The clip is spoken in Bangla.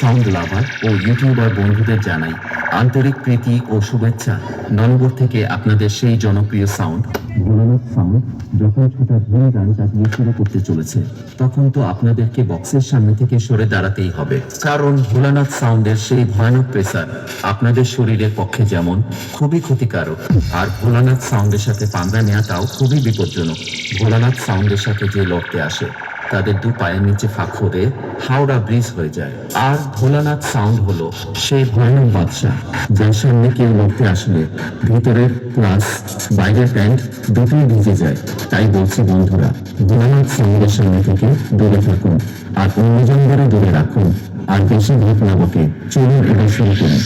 সাউন্ড লাভার ও ইউটিউবার বন্ধুদের জানাই আন্তরিক প্রীতি ও শুভেচ্ছা। নম্বর থেকে আপনাদের সেই জনপ্রিয় সাউন্ড ভোলানাথ সাউন্ড যখন ছোটা ধুম গান চাপিয়ে শুরু করতে চলেছে। তখন তো আপনাদেরকে বক্সের সামনে থেকে সরে দাঁড়াতেই হবে। কারণ ভোলানাথ সাউন্ডের সেই ভয়ানক প্রেসার আপনাদের শরীরের পক্ষে যেমন খুবই ক্ষতিকারক, আর ভোলানাথ সাউন্ডের সাথে পাঙ্গা নেওয়াটাও খুবই বিপজ্জনক। ভোলানাথ সাউন্ডের সাথে যে লড়তে আসে তাদের দু পায়ের নিচে ফাঁক হয়ে হাওড়া ব্রিজ হয়ে যায়। আর ভোলানাথ সাউন্ড হলো সেই ভয়ানক বাদশা যার সামনে কেউ লড়তে আসলে ভিতরের প্লাস বাইরের প্যান্ট দুটোই ভিজে যায়। তাই বলছি বন্ধুরা, ভোলানাথ সাউন্ডের সামনে থেকে দূরে থাকুন আর অন্যজনদেরও দূরে রাখুন। আর বেশি ভোট না বকে, চলুন এবার শুরু করুন